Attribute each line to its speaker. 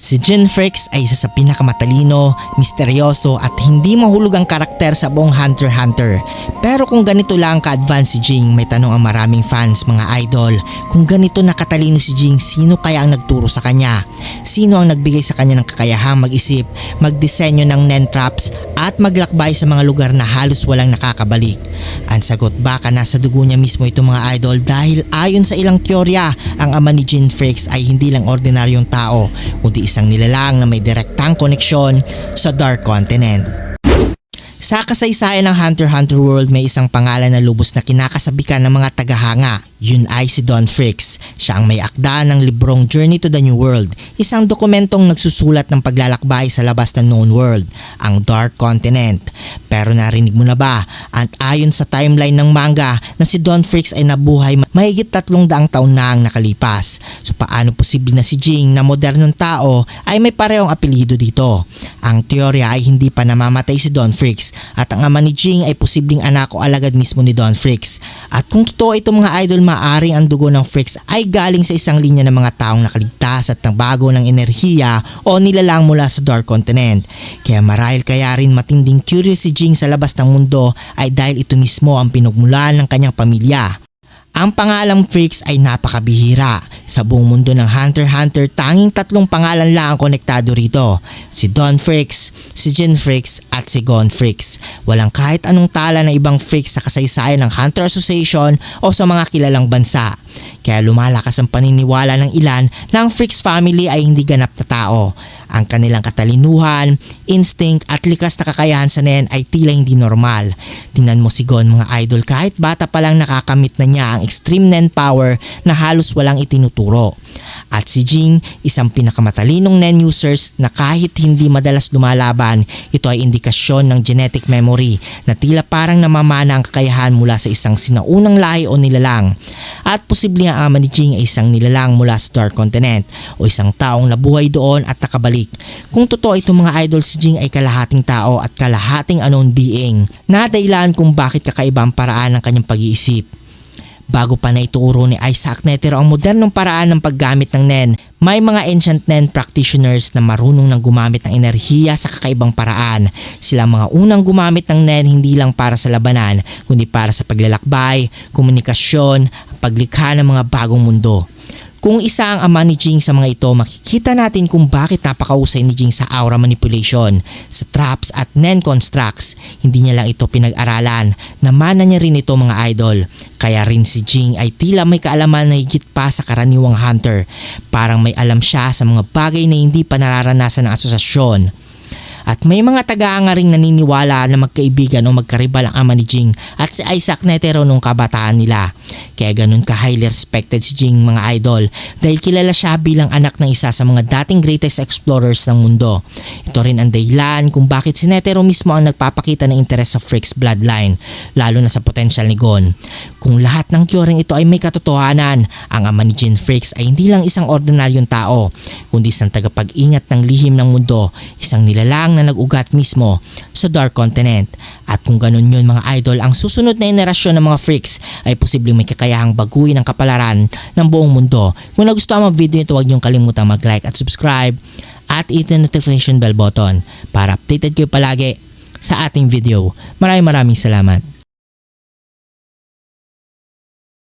Speaker 1: Si Jin Frex ay isa sa pinakamatalino, misteryoso at hindi mahulog ang karakter sa buong Hunter x Hunter. Pero kung ganito lang ka-advance si Jing, may tanong ang maraming fans mga idol. Kung ganito nakatalino si Jing, sino kaya ang nagturo sa kanya? Sino ang nagbigay sa kanya ng kakayahang mag-isip, magdisenyo ng nen traps at maglakbay sa mga lugar na halos walang nakakabalik? Ang sagot baka nasa dugo niya mismo itong mga idol dahil ayon sa ilang teorya, ang ama ni Jin Frex ay hindi lang ordinaryong tao, kundi isang nilalang na may direktang koneksyon sa Dark Continent. Sa kasaysayan ng Hunter x Hunter World may isang pangalan na lubos na kinakasabikan ng mga tagahanga. Yun ay si Don Fricks. Siya ang may akda ng librong Journey to the New World, isang dokumentong nagsusulat ng paglalakbay sa labas ng known world, ang Dark Continent. Pero narinig mo na ba, at ayon sa timeline ng manga na si Don Fricks ay nabuhay mahigit tatlong daang taon na ang nakalipas. So paano posible na si Jing na modernong tao ay may parehong apelido dito? Ang teorya ay hindi pa namamatay si Don Fricks at ang ama ni Jing ay posibleng anak o alagad mismo ni Don Fricks. At kung totoo itong mga idol maaring ang dugo ng Fricks ay galing sa isang linya ng mga taong nakaligtas at nabago ng enerhiya o nilalang mula sa Dark Continent. Kaya marahil kaya rin matinding curious si Jing sa labas ng mundo ay dahil ito mismo ang pinagmulan ng kanyang pamilya. Ang pangalang Freaks ay napakabihira. Sa buong mundo ng Hunter x Hunter, tanging tatlong pangalan lang ang konektado rito. Si Don Freaks, si Jin Freaks at si Gon Freaks. Walang kahit anong tala na ibang Freaks sa kasaysayan ng Hunter Association o sa mga kilalang bansa. Kaya lumalakas ang paniniwala ng ilan na ang Freaks family ay hindi ganap na tao. Ang kanilang katalinuhan, instinct at likas na kakayahan sa nen ay tila hindi normal. Tingnan mo si Gon mga idol kahit bata pa lang nakakamit na niya ang extreme nen power na halos walang itinuturo. At si Jing, isang pinakamatalinong NEN users na kahit hindi madalas lumalaban, ito ay indikasyon ng genetic memory na tila parang namamana ang kakayahan mula sa isang sinaunang lahi o nilalang. At posibleng ang ama ni Jing ay isang nilalang mula sa Dark Continent o isang taong nabuhay doon at nakabalik. Kung totoo itong mga idol si Jing ay kalahating tao at kalahating unknown being na dahilan kung bakit kakaiba ang paraan ng kanyang pag-iisip. Bago pa na ituro ni Isaac Netero ang modernong paraan ng paggamit ng NEN, may mga ancient NEN practitioners na marunong nang gumamit ng enerhiya sa kakaibang paraan. Sila mga unang gumamit ng NEN hindi lang para sa labanan, kundi para sa paglalakbay, komunikasyon, paglikha ng mga bagong mundo. Kung isa ang ama ni Jing sa mga ito, makikita natin kung bakit napakausay ni Jing sa aura manipulation, sa traps at nen constructs. Hindi niya lang ito pinag-aralan, namana niya rin ito mga idol. Kaya rin si Jing ay tila may kaalaman na higit pa sa karaniwang hunter. Parang may alam siya sa mga bagay na hindi pa nararanasan ng asosasyon. At may mga taga-anga ring naniniwala na magkaibigan o magkaribal ang ama ni Jing at si Isaac Netero nung kabataan nila. Kaya ganun ka highly respected si Jing mga idol dahil kilala siya bilang anak ng isa sa mga dating greatest explorers ng mundo. Ito rin ang dahilan kung bakit si Netero mismo ang nagpapakita ng interes sa Freak's bloodline, lalo na sa potensyal ni Gon. Kung lahat ng curing ito ay may katotohanan, ang ama ni Jin Freaks ay hindi lang isang ordinaryong tao, kundi isang tagapag-ingat ng lihim ng mundo, isang nilalang na nag-ugat mismo sa Dark Continent. At kung ganun yun mga idol, ang susunod na generasyon ng mga freaks ay posibleng may kakayahang baguhin ang kapalaran ng buong mundo. Kung nagustuhan mo ang video ito, huwag niyong kalimutang mag-like at subscribe at hit the notification bell button para updated kayo palagi sa ating video. Maraming maraming salamat.